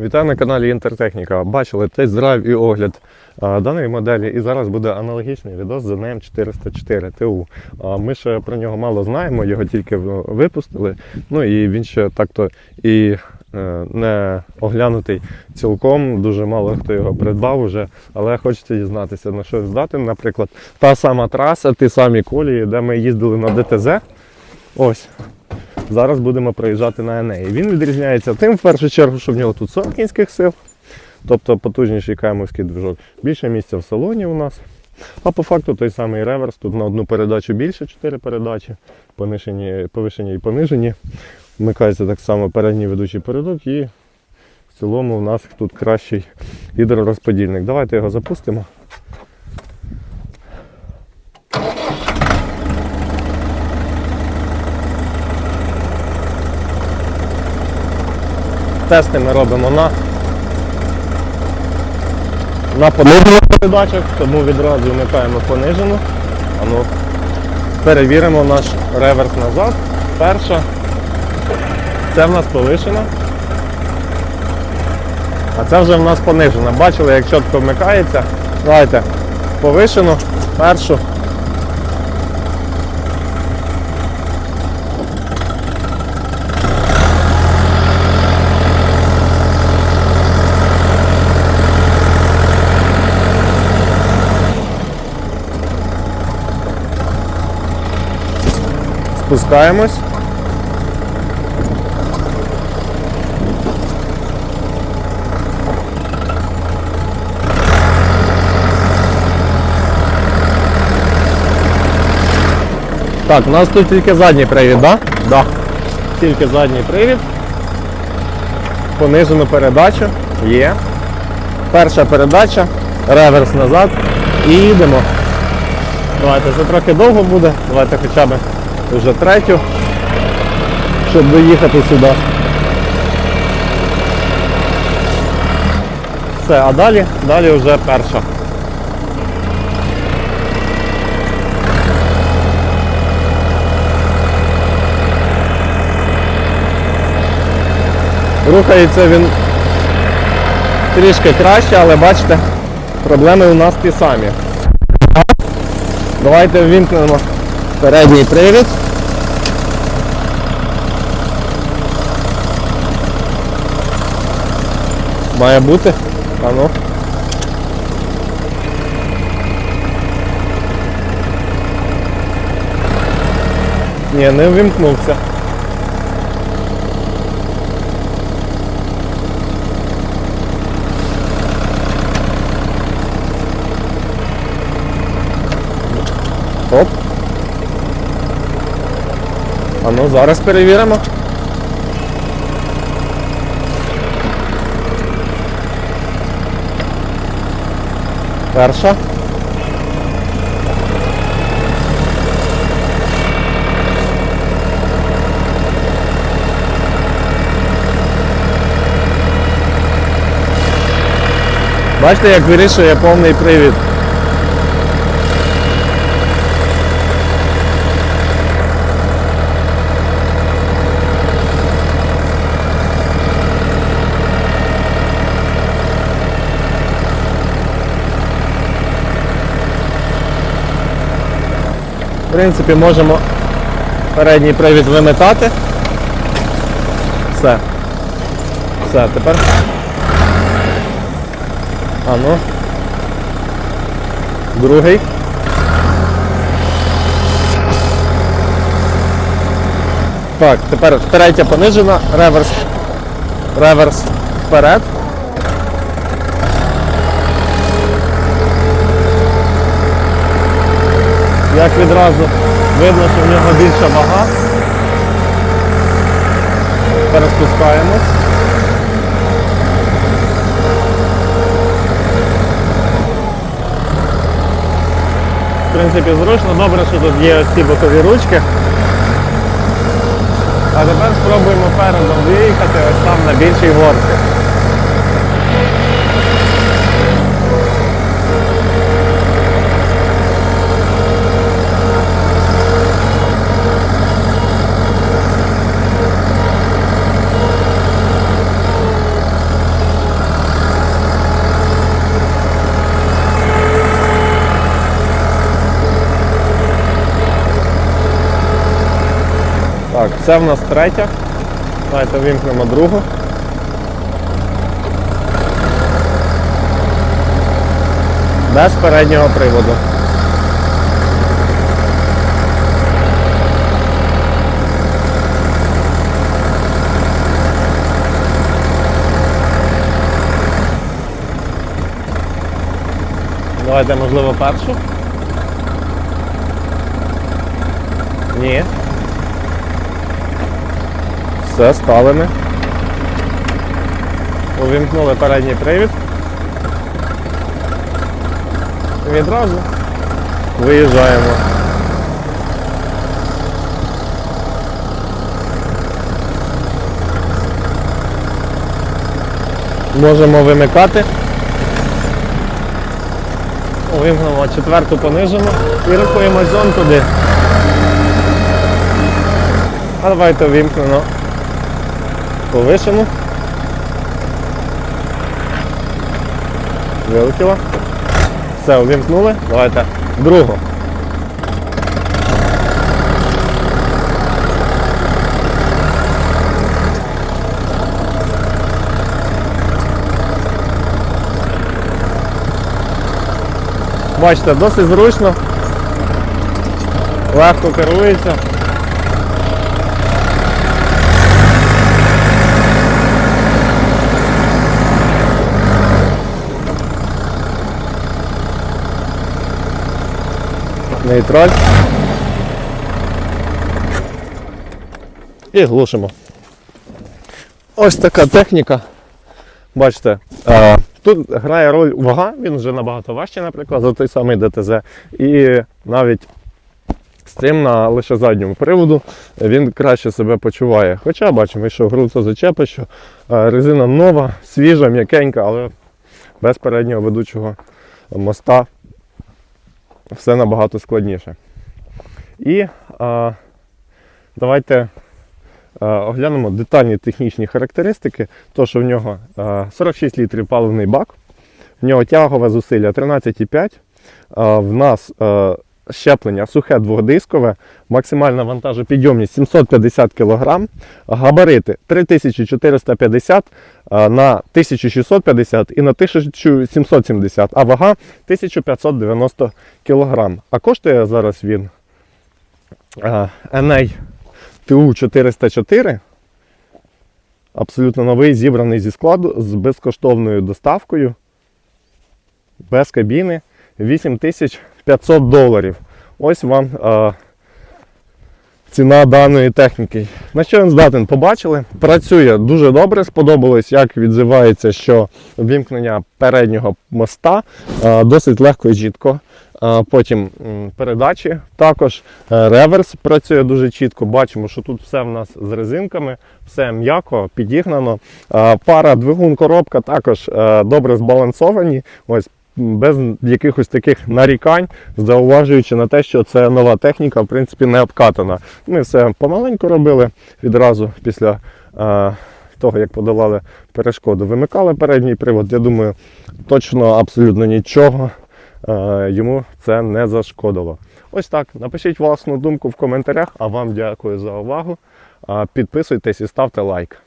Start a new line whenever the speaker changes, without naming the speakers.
Вітаю на каналі Інтертехніка. Бачили тест-драйв і огляд даної моделі. І зараз буде аналогічний відос з NM 404 ТУ. Ми ще про нього мало знаємо, його тільки випустили. Ну і він ще так-то і е, не оглянутий цілком. Дуже мало хто його придбав уже. Але хочеться дізнатися, на що здатен. Наприклад, та сама траса, ті самі колії, де ми їздили на ДТЗ. Ось. Зараз будемо проїжджати на Енеї. Він відрізняється тим, в першу чергу, що в нього тут 40 кінських сил, тобто потужніший каймовський движок. Більше місця в салоні у нас. А по факту той самий реверс, тут на одну передачу більше 4 передачі, понижені, повишені і понижені. Вмикається так само передній ведучий передок і в цілому у нас тут кращий гідророзподільник. Давайте його запустимо. Тести ми робимо на, на понижених передачах, тому відразу вмикаємо понижену. А ну, перевіримо наш реверс назад. Перша. Це в нас повишена. А це вже в нас понижена. Бачили, як чітко вмикається. Давайте повишену, першу. Спускаємось. Так, у нас тут тільки задній привід, так? Да? Да. Тільки задній привід. Понижену передачу. Є. Перша передача, реверс назад і їдемо. Давайте, це трохи довго буде. Давайте хоча б вже третю, щоб доїхати сюди. Все, а далі, далі вже перша. Рухається він трішки краще, але бачите, проблеми у нас ті самі. Давайте ввімкнемо передній привід. Має бути. А ну. Ні, не ввімкнувся. Оп. А ну зараз перевіримо. Перша. Бачите, як вирішує повний привід. В принципі, можемо передній привід вимикати. Все. Все, тепер. А ну. Другий. Так, тепер третя понижена, реверс. Реверс вперед. Як відразу видно, що в нього більша вага. Тепер спускаємось. В принципі, зручно, добре, що тут є ось ці бокові ручки. А тепер спробуємо передом виїхати ось там на більшій горці. Це в нас третя. Давайте вимкнемо другу. Без переднього приводу. Давайте, можливо, першу. Ні. Все, ставимо. Увімкнули передній привід. І відразу виїжджаємо. Можемо вимикати. Вимкнемо четверту понижимо і рухаємо зон туди. А давайте вимкнемо повишену. Вилетіло. Все, увімкнули. Давайте другу. Бачите, досить зручно. Легко керується. Нейтраль. І глушимо. Ось така техніка. Бачите, а, тут грає роль вага, він вже набагато важчий, наприклад, за той самий ДТЗ. І навіть цим на лише задньому приводу він краще себе почуває. Хоча бачимо, що грунто зачепи, що а, резина нова, свіжа, м'якенька, але без переднього ведучого моста все набагато складніше. І а, давайте а, оглянемо детальні технічні характеристики. То, що в нього а, 46 літрів паливний бак, в нього тягове зусилля 13,5. А, в нас щеплення сухе двохдискове, максимальна вантажопідйомність 750 кг, габарити 3450 на 1650 і на 1770, а вага 1590 кг. А коштує зараз він а, NA TU 404. Абсолютно новий, зібраний зі складу з безкоштовною доставкою, без кабіни 8500 доларів. Ось вам а, ціна даної техніки. На що він здатен? Побачили. Працює дуже добре. Сподобалось, як відзивається, що вімкнення переднього моста а, досить легко і чітко. Потім передачі також е, реверс працює дуже чітко. Бачимо, що тут все в нас з резинками, все м'яко, підігнано. Пара двигун коробка також е, добре збалансовані. Ось без якихось таких нарікань, зауважуючи на те, що це нова техніка, в принципі, не обкатана. Ми все помаленьку робили відразу після е, того, як подолали перешкоду. Вимикали передній привод. Я думаю, точно абсолютно нічого е, йому це не зашкодило. Ось так. Напишіть власну думку в коментарях, а вам дякую за увагу. Е, Підписуйтесь і ставте лайк.